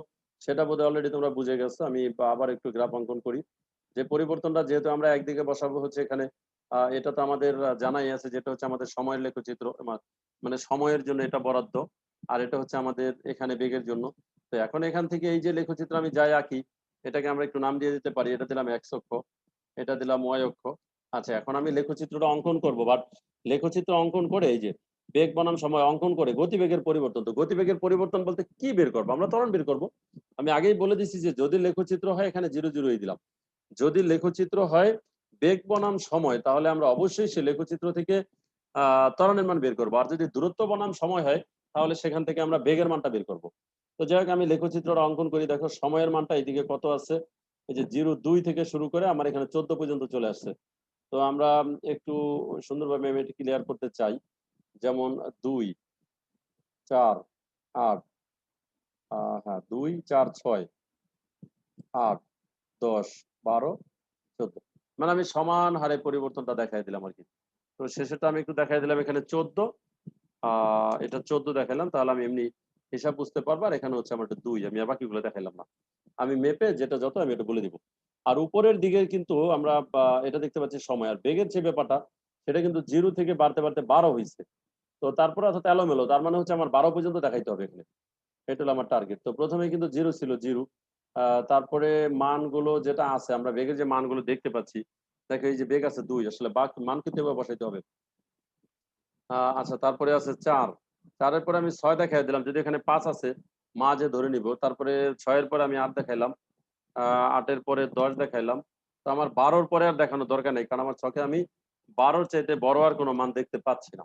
সেটা বোধহয় অলরেডি তোমরা বুঝে গেছো। আমি আবার একটু গ্রাফ অঙ্কন করি। যে পরিবর্তনটা যেহেতু আমরা একদিকে বসাবো হচ্ছে এখানে এটা তো আমাদের জানাই আছে যেটা হচ্ছে আমাদের সময়ের লেখচিত্র মানে সময়ের জন্য এটা বরাদ্দ। আর এটা হচ্ছে আমাদের এখানে বেগের জন্য। তো এখন এখান থেকে এই যে লেখচিত্র আমি যাই আঁকি এটাকে আমরা একটু নাম দিয়ে দিতে পারি, এটা দিলাম এক্স অক্ষ, এটা দিলাম ওয়াই অক্ষ। আচ্ছা এখন আমি লেখচিত্রটা অঙ্কন করব বাট লেখচিত্র অঙ্কন করে এই যে বেগ বনাম সময় অঙ্কন করে গতিবেগের পরিবর্তন, তো গতিবেগের পরিবর্তন বলতে কি বের করব? আমরা ত্বরণ বের করব। আমি আগেই বলে দিছি যে যদি লেখচিত্র হয়, এখানে জিরো জিরোই দিলাম। যদি লেখচিত্র হয় বেগ বনাম সময়, তাহলে আমরা অবশ্যই সে লেখচিত্র থেকে, আহ, ত্বরণের মান বের করব। আর যদি দূরত্ব বনাম সময় হয়, তাহলে সেখান থেকে আমরা বেগের মানটা বের করব। তো যাই হোক, আমি লেখচিত্রটা অঙ্কন করি। দেখো, সময়ের মানটা এইদিকে কত আছে? এই যে জিরো দুই থেকে শুরু করে আমার এখানে চোদ্দ পর্যন্ত চলে আসছে। তো আমরা একটু সুন্দরভাবে আমি এটা ক্লিয়ার করতে চাই। যেমন দুই, চার, আট হ্যাঁ দুই, চার, ছয়, আট, দশ, বারো, চোদ্দ। মানে আমি সমান হারে পরিবর্তনটা দেখাই দিলাম আর কি। তো শেষেটা আমি একটু দেখাই দিলাম, এখানে চোদ্দ। এটা চোদ্দ দেখালাম, তাহলে আমি এমনি হিসাব বুঝতে পারব, আর এখানে হচ্ছে আমার একটা দুই, আমি বাকিগুলো দেখাইলাম না। আমি মেপে যেটা যত, আমি এটা বলে দিব। আর উপরের দিকে কিন্তু আমরা এটা দেখতে পাচ্ছি সময়। আর বেগের যে ব্যাপারটা, সেটা কিন্তু জিরো থেকে বাড়তে বাড়তে বারো হয়েছে তো তারপরে অর্থাৎ এলোমেলো, তার মানে হচ্ছে আমার বারো পর্যন্ত দেখাইতে হবে এখানে। এটা হলো আমার টার্গেট তো প্রথমে কিন্তু জিরো ছিল, জিরো। তারপরে মানগুলো যেটা আছে, আমরা বেগের যে মানগুলো দেখতে পাচ্ছি, দেখো এই যে বেগ আছে দুই, আসলে বাক মান কিন্তু বসাইতে হবে। আচ্ছা তারপরে আছে চার। চারের পরে আমি ছয় দেখাই দিলাম, যদি এখানে পাঁচ আছে মাঝে ধরে নিব। তারপরে ছয়ের পরে আমি আট দেখাইলাম আটের পরে দশ দেখাইলাম। তো আমার বারোর পরে আর দেখানোর দরকার নেই, কারণ আমার ছকে আমি বারোর চাইতে বড় আর কোনো মান দেখতে পাচ্ছি না।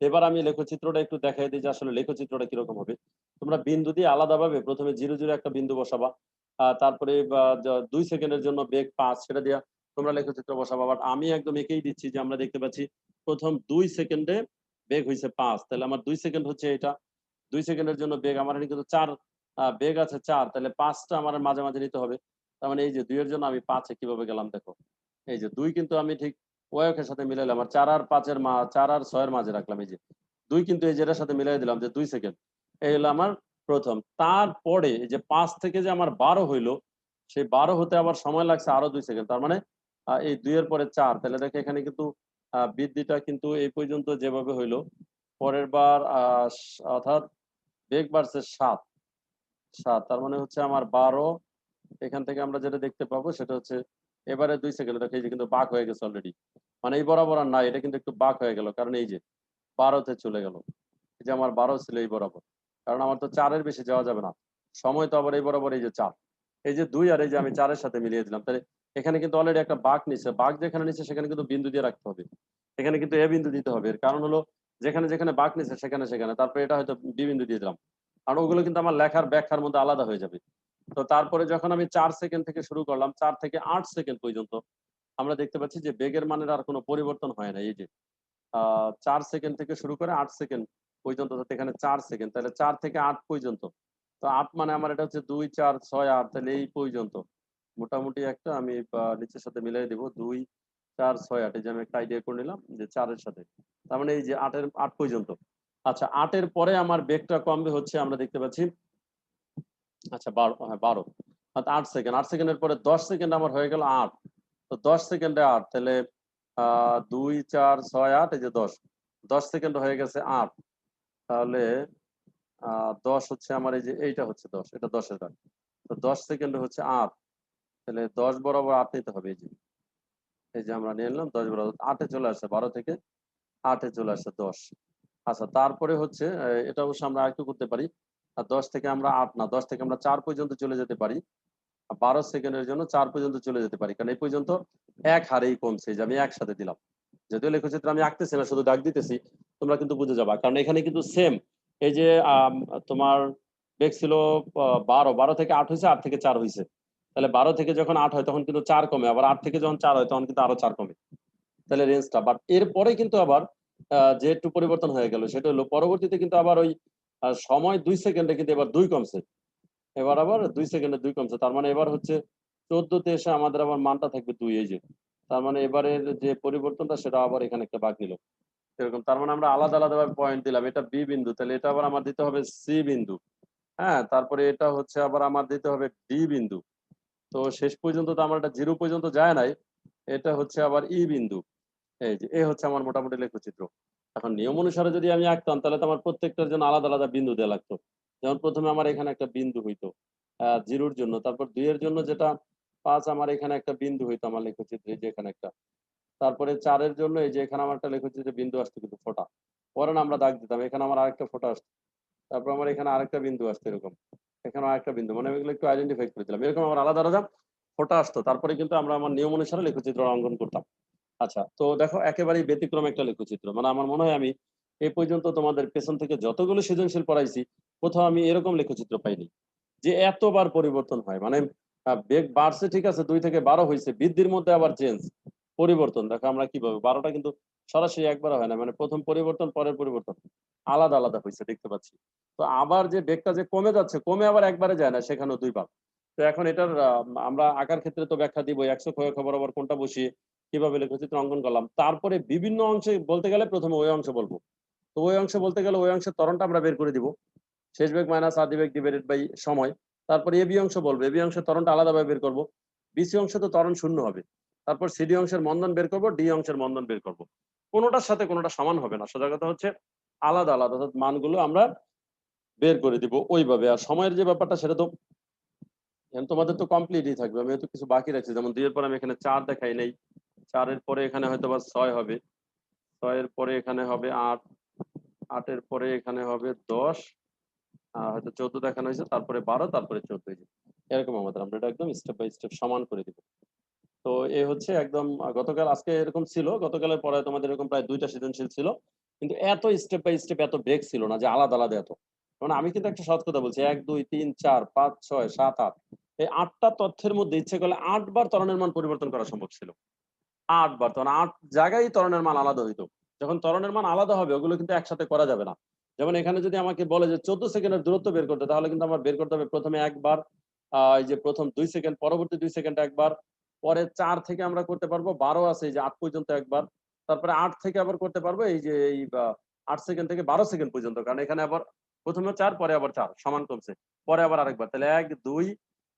এবার আমি লেখচিত্রটা একটু দেখাই দিই যে আসলে লেখচিত্রটা কীরকম হবে। তোমরা বিন্দু দিয়ে আলাদাভাবে প্রথমে জিরো জিরো একটা বিন্দু বসাবা তারপরে দুই সেকেন্ডের জন্য বেগ পাঁচ, সেটা দিয়ে তোমরা লেখচিত্র বসাবা। বাট আমি একদম একেই দিচ্ছি যে আমরা দেখতে পাচ্ছি প্রথম দুই সেকেন্ডে বেগ হয়েছে পাঁচ, তাহলে আমার দুই সেকেন্ড হচ্ছে এটা। দুই সেকেন্ডের জন্য বেগ, আমার কিন্তু চার বেগ আছে চার, তাহলে পাঁচটা আমার মাঝে মাঝে নিতে হবে। তার মানে এই যে দুইয়ের জন্য আমি পাঁচে কীভাবে গেলাম দেখো। এই যে দুই কিন্তু আমি ঠিক ওয়কের সাথে মিলাইলাম আর চার আর পাঁচের মা, চার আর ছয়ের মাঝে রাখলাম এই যে। দুই কিন্তু এই যেটার সাথে মিলাই দিলাম যে দুই সেকেন্ড। এই হলো আমার প্রথম। তারপরে এই যে পাঁচ থেকে যে আমার বারো হইল, সেই বারো হতে আবার সময় লাগছে আরও দুই সেকেন্ড। তার মানে এই দুইয়ের পরে চার, তাহলে দেখে এখানে কিন্তু বৃদ্ধিটা কিন্তু এই পর্যন্ত যেভাবে হইল, পরের বার অর্থাৎ বেগ বাড়ছে সাত। সাত, তার মানে হচ্ছে আমার বারো, এখান থেকে আমরা যেটা দেখতে পাবো সেটা হচ্ছে এবারে দুই সেকেন্ড, দেখো এই যে কিন্তু বাক হয়ে গেছে অলরেডি মানে এই বরাবর আর না এটা কিন্তু একটু বাক হয়ে গেল, কারণ এই যে বারোতে চলে গেল। এই যে আমার বারো ছিল এই বরাবর, কারণ আমার তো চারের বেশি যাওয়া যাবে না। সময় তো আবার এই বরাবর এই যে চার। এই যে দুই আর এই যে আমি চারের সাথে মিলিয়ে দিলাম, তাহলে এখানে কিন্তু অলরেডি একটা বাঘ নিচ্ছে বাঘ যেখানে নিচ্ছে সেখানে কিন্তু বিন্দু দিয়ে রাখতে হবে। এখানে কিন্তু এ বিন্দু দিতে হবে। এর কারণ হলো, যেখানে যেখানে বাঘ নিচ্ছে সেখানে সেখানে। তারপরে এটা হয়তো বি বিন্দু দিয়ে দিলাম। আর ওগুলো কিন্তু আমার লেখার ব্যাখ্যার মধ্যে আলাদা হয়ে যাবে। তো তারপরে যখন আমি চার সেকেন্ড থেকে শুরু করলাম, চার থেকে আট সেকেন্ড পর্যন্ত, আমরা দেখতে পাচ্ছি যে বেগের মানের আর কোনো পরিবর্তন হয় না। এই যে আহ চার সেকেন্ড থেকে শুরু করে আট সেকেন্ড পর্যন্ত এখানে চার সেকেন্ড তাহলে চার থেকে আট পর্যন্ত। তো আট মানে আমার এটা হচ্ছে দুই, চার, ছয়, আট। তাহলে এই পর্যন্ত। মোটামুটি একটা আমি নিচের সাথে মিলাই দিব দুই, চার, ছয়, আট যে আমি একটা আইডিয়া করে নিলাম যে চারের সাথে। তার মানে এই যে আটের, আট পর্যন্ত। আচ্ছা আটের পরে আমার বেগটা কমবে হচ্ছে আমরা দেখতে পাচ্ছি আচ্ছা বারো হ্যাঁ বারো। আট সেকেন্ড আট সেকেন্ডের পরে দশ সেকেন্ড আমার হয়ে গেল আট। তো দশ সেকেন্ডে আট, তাহলে দুই, চার, ছয়, আট, এই যে দশ। দশ সেকেন্ড হয়ে গেছে আট। তাহলে দশ হচ্ছে আমার এই যে এইটা হচ্ছে দশ, এটা দশের দাগ তো দশ সেকেন্ড হচ্ছে আট। তাহলে দশ বরাবর আট নিতে হবে এই যে। এই যে আমরা নিয়ে নিলাম, দশ বরাবর আটে চলে আসছে বারো থেকে আটে চলে আসছে দশ। আচ্ছা তারপরে হচ্ছে এটা অবশ্য আমরা আরেকটু করতে পারি। আর দশ থেকে আমরা আট না, দশ থেকে আমরা চার পর্যন্ত চলে যেতে পারি। বারো সেকেন্ডের জন্য চার পর্যন্ত চলে যেতে পারি। কারণ এই পর্যন্ত এক হারেই কমছে যে আমি একসাথে দিলাম। যদিও লেখচিত্র আমি আঁকতেছি না, শুধু দাগ দিতেছি, তোমরা কিন্তু বুঝে যাবা। কারণ এখানে কিন্তু সেম এই যে তোমার বেগ ছিল বারো বারো থেকে আট হয়েছে, আট থেকে চার হয়েছে। তাহলে বারো থেকে যখন আট হয় তখন কিন্তু চার কমে, আবার আট থেকে যখন চার হয় তখন কিন্তু আরও চার কমে। তাহলে রেঞ্জটা বাট এরপরে কিন্তু আবার যে একটু পরিবর্তন হয়ে গেল সেটা হলো পরবর্তীতে কিন্তু আবার ওই সময় দুই সেকেন্ডে কিন্তু এবার দুই কমছে। এবার আবার দুই সেকেন্ডে দুই কমছে, তার মানে এবার হচ্ছে চোদ্দতে এসে আমাদের আবার মানটা থাকবে দুই, এই যে। তার মানে এবারের যে পরিবর্তনটা সেটা আবার এখানে একটা বাদ নিল। এরকম, তার মানে আমরা আলাদা আলাদা ভাবে পয়েন্ট দিলাম, এটা বি বিন্দু, তাহলে এটা আবার আমার দিতে হবে সি বিন্দু। হ্যাঁ তারপরে এটা হচ্ছে আবার আমার দিতে হবে ডি বিন্দু। তো শেষ পর্যন্ত তো আমার এটা জিরো পর্যন্ত যায় নাই। এটা হচ্ছে আবার ই বিন্দু। এই যে, এ হচ্ছে আমার মোটামুটি লেখচিত্র। এখন নিয়ম অনুসারে যদি আমি আঁকতাম, তাহলে তো আমার প্রত্যেকটার জন্য আলাদা আলাদা বিন্দু দেওয়া লাগতো। যেমন প্রথমে আমার এখানে একটা বিন্দু হইতো জিরোর জন্য। তারপর দুইয়ের জন্য যেটা পাঁচ, আমার এখানে একটা বিন্দু হইতো আমার লেখচিত্রে যে এখানে একটা। তারপরে চারের জন্য এই যে এখানে আমার একটা লেখচিত্রে বিন্দু আসতো কিন্তু ফোটা। পরে আমরা দাগ দিতাম, এখানে আমার আরেকটা ফোটা আসতো। তারপর আমার এখানে আরেকটা বিন্দু আসতো এরকম। এখানে আরেকটা বিন্দু মানে আমি একটু আইডেন্টিফাই করে দিলাম। এরকম আমার আলাদা আলাদা ফোটা আসতো, তারপরে কিন্তু আমরা আমার নিয়ম অনুসারে লেখচিত্র অঙ্কন করতাম। আচ্ছা তো দেখো, একেবারেই ব্যতিক্রম একটা লেখচিত্র। মানে আমার মনে হয় আমি এই পর্যন্ত তোমাদের পেছন থেকে যতগুলো সৃজনশীল পড়াইছি, কোথাও আমি এরকম লেখচিত্র পাইনি। যে এতবার পরিবর্তন হয়। মানে বেগ বাড়ছে ঠিক আছে, দুই থেকে বারো হয়েছে বৃদ্ধির মধ্যে আবার চেঞ্জ পরিবর্তন। দেখো আমরা কীভাবে, বারোটা কিন্তু সরাসরি একবার হয় না মানে প্রথম পরিবর্তন, পরের পরিবর্তন। আলাদা আলাদা হয়েছে দেখতে পাচ্ছি। তো আবার যে বেগটা যে কমে যাচ্ছে, কমে আবার একবারে যায় না, সেখানেও দুইবার তো এখন এটার আমরা আকার ক্ষেত্রে তো ব্যাখ্যা দিব, একশো ক্ষয় খবর আবার কোনটা বসিয়ে কীভাবে লেখচিত্র অঙ্কন করলাম। তারপরে বিভিন্ন অংশে বলতে গেলে প্রথমে ওই অংশ বলব। তো ওই অংশে বলতে গেলে ওই অংশের ত্বরণটা আমরা বের করে দিব। শেষ বেগ মাইনাস আদি বেগ ডিভাইডেড বাই সময়। তারপরে এবি অংশ বলব এবি অংশের ত্বরণটা আলাদাভাবে বের করব। বিসি অংশে তো তরণ শূন্য হবে। তারপর সিডি অংশের মন্দন বের করব ডি অংশের মন্দন বের করব। কোনোটার সাথে কোনোটা সমান হবে না। সোজা কথা হচ্ছে আলাদা আলাদা অর্থাৎ মানগুলো আমরা বের করে দিব ওইভাবে। আর সময়ের যে ব্যাপারটা সেটা তো তোমাদের তো কমপ্লিটই থাকবে। আমি হয়তো কিছু বাকি রাখছি। যেমন দুইয়ের পরে আমি এখানে চার দেখাই নাই। চারের পরে এখানে হয়তো বা ছয় হবে। ছয়ের পরে এখানে হবে আট। আটের পরে এখানে হবে দশ। আহ, হয়তো চোদ্দ দেখানো হয়েছে। তারপরে বারো তারপরে চোদ্দ এরকম আমাদের। আমরা এটা একদম স্টেপ বাই স্টেপ সমান করে দিব। তো এ হচ্ছে একদম গতকাল আজকে এরকম ছিল গতকালের পরে তোমাদের এরকম প্রায় দুইটা সৃজনশীল ছিল কিন্তু এত স্টেপ বাই স্টেপ এত ব্রেক ছিল না যে আলাদা আলাদা এত। মানে আমি কিন্তু একটা সৎ কথা বলছি এক দুই তিন চার পাঁচ ছয় সাত আট এই আটটা তথ্যের মধ্যে ইচ্ছে করলে আটবার ত্বরণের মান পরিবর্তন করা সম্ভব ছিল। আটবার তখন আট জায়গায় ত্বরণের মান আলাদা হইতো। যখন ত্বরণের মান আলাদা হবে ওগুলো কিন্তু একসাথে করা যাবে না। যেমন এখানে যদি আমাকে বলে যে চোদ্দ সেকেন্ডের দূরত্ব বের করতে তাহলে কিন্তু আমার বের করতে হবে প্রথমে একবার আহ, এই যে প্রথম দুই সেকেন্ড পরবর্তী দুই সেকেন্ড একবার পরে চার থেকে আমরা করতে পারব, বারো আছে এই যে আট পর্যন্ত একবার, তারপরে আট থেকে আবার করতে পারব এই যে এই আট সেকেন্ড থেকে বারো সেকেন্ড পর্যন্ত, কারণ এখানে আবার প্রথমে চার, পরে আবার চার, সমান কমছে। পরে আবার আরেকবার, তাহলে এক, দুই,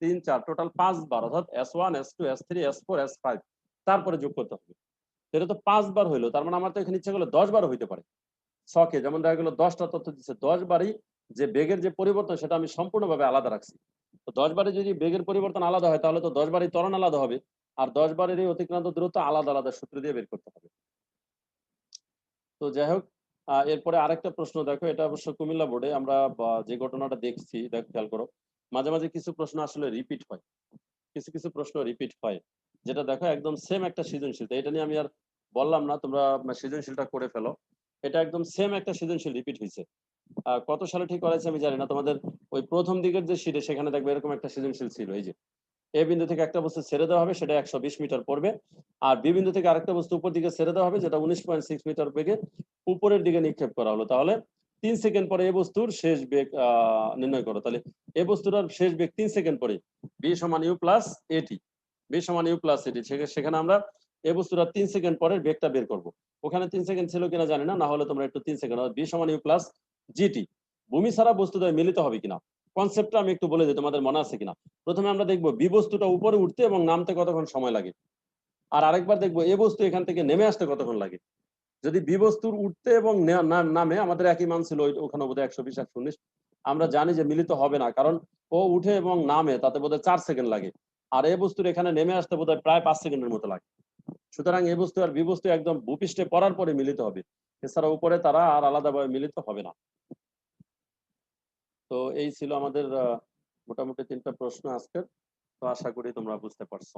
তিন, চার টোটাল পাঁচবার অর্থাৎ s one, s two, s three, s four, s five, তারপরে যোগ করতে হবে। এটা তো পাঁচবার হইল, তার মানে আমার তো এখানে ইচ্ছা করলে দশ বার হইতে পারে। ছকে, যেমন দেখা গেলো দশটা তথ্য দিচ্ছে দশ বারই যে বেগের যে পরিবর্তন সেটা আমি সম্পূর্ণভাবে আলাদা রাখছি। তো দশ বারে যদি বেগের পরিবর্তন আলাদা হয়, তাহলে তো দশ বারই ত্বরণ আলাদা হবে। আর দশ বারের এই অতিক্রান্ত দূরত্ব আলাদা আলাদা সূত্র দিয়ে বের করতে হবে। তো যাই হোক এরপরে আরেকটা প্রশ্ন দেখো, এটা অবশ্য কুমিল্লা বোর্ডে, আমরা যে ঘটনাটা দেখছি, দেখ, খেয়াল করো, মাঝে মাঝে কিছু প্রশ্ন আসলে রিপিট হয়। কিছু কিছু প্রশ্ন রিপিট হয়। যেটা দেখো একদম সেম একটা সৃজনশীলতা এটা নিয়ে আমি আর বললাম না, তোমরা সৃজনশীলটা করে ফেলো। এটা একদম সেম একটা সৃজনশীল রিপিট হয়েছে কত সালে ঠিক করেছে আমি জানি না। তোমাদের ওই প্রথম দিকের যে সিটে সেখানে দেখবে এরকম একটা সৃজনশীল ছিল। এই যে, এ বিন্দু থেকে একটা বস্তু ছেড়ে দেওয়া হবে, সেটা একশো বিশ মিটার পড়বে। আর বি বিন্দু থেকে আরেকটা বস্তু উপর দিকে ছেড়ে দেওয়া হবে, যেটা উনিশ পয়েন্ট সিক্স মিটার বেগে উপরের দিকে নিক্ষেপ করা হলো। তাহলে তিন সেকেন্ড পরে এই বস্তুর শেষ বেগ নির্ণয় করো। তাহলে এই বস্তুটার শেষ বেগ তিন সেকেন্ড পরে বি সমান u plus a t v সমান ইউ প্লাস এটি সেখানে আমরা এই বস্তুটা তিন সেকেন্ড পরের বেগটা বের করব। ওখানে তিন সেকেন্ড ছিল কিনা জানি না না হলে তোমরা একটু তিন সেকেন্ড বি সমান ইউ প্লাস জিটি ভূমি ছাড়া বস্তুদ্বয় মিলিত হবে কিনা? কনসেপ্টটা আমি একটু বলে দিই, তোমাদের মনে আছে কিনা? প্রথমে আমরা দেখব বি বস্তুটা উপরে উঠতে এবং নামতে কতক্ষণ সময় লাগে। আর আরেকবার দেখব এ বস্তু এখান থেকে নেমে আসতে কতক্ষণ লাগে। যদি বি বস্তুর উঠতে এবং নামে, আমাদের একই মান ছিল ওখানে বোধহয় একশো বিশ, একশো উনিশ। আমরা জানি যে মিলিত হবে না, কারণ ও উঠে এবং নামে, তাতে বোধহয় চার সেকেন্ড লাগে। আর এ বস্তুর এখানে নেমে আসতে বোধহয় প্রায় পাঁচ সেকেন্ডের মতো লাগে। সুতরাং এই বস্তু আর বিবস্তু একদম ভূপৃষ্ঠে পড়ার পরে মিলিত হবে। এছাড়া উপরে তারা আর আলাদাভাবে মিলিত হবে না। তো এই ছিল আমাদের মোটামুটি তিনটা প্রশ্ন আজকের। তো আশা করি তোমরা বুঝতে পারছ।